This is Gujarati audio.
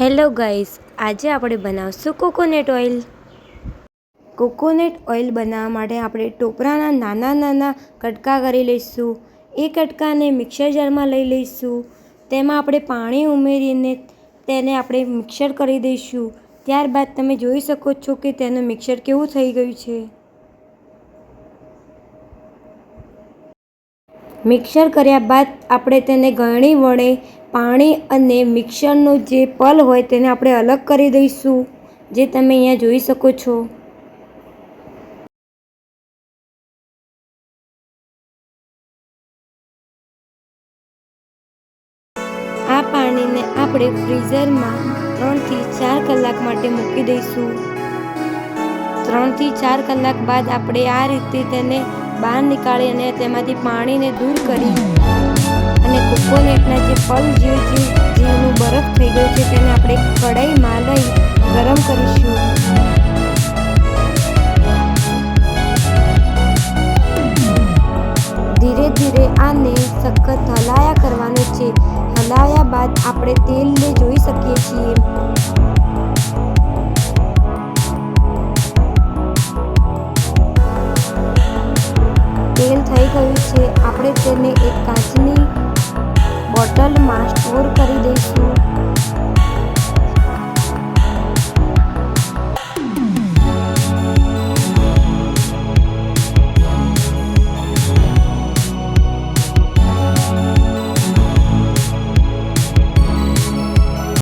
હેલો ગાઈસ આજે આપણે બનાવશું કોકોનટ ઓઇલ. કોકોનટ ઓઇલ બનાવવા માટે આપણે ટોપરાના નાના નાના કટકા કરી લઈશું. એ કટકાને મિક્સર જારમાં લઈ લઈશું. તેમાં આપણે પાણી ઉમેરીને તેને આપણે મિક્સર કરી દઈશું. ત્યારબાદ તમે જોઈ શકો છો કે તેનું મિક્સર કેવું થઈ ગયું છે. મિક્સર કર્યા બાદ આપણે તેને ગળણી વડે પાણી અને મિક્સરનો જે પલ હોય તેને આપણે અલગ કરી દઈશું, જે તમે અહીંયા જોઈ શકો છો. આ પાણીને આપણે ફ્રીઝરમાં ત્રણથી ચાર કલાક માટે મૂકી દઈશું. ત્રણથી ચાર કલાક બાદ આપણે આ રીતે તેને બહાર નીકાળી અને તેમાંથી પાણીને દૂર કરી કોકોનટના જે પલ જે જેનું બરફ થઈ ગયું છે તેને આપણે કઢાઈમાં લઈ ગરમ કરીશું. ધીરે ધીરે આને સખત હલાયા કરવાનું છે. હલાયા બાદ આપણે તેલને જોઈ શકીએ છીએ. તેલ થઈ ગયું છે. આપણે તેને એક કાચની બોટલમાં સ્ટોર કરી દઈશું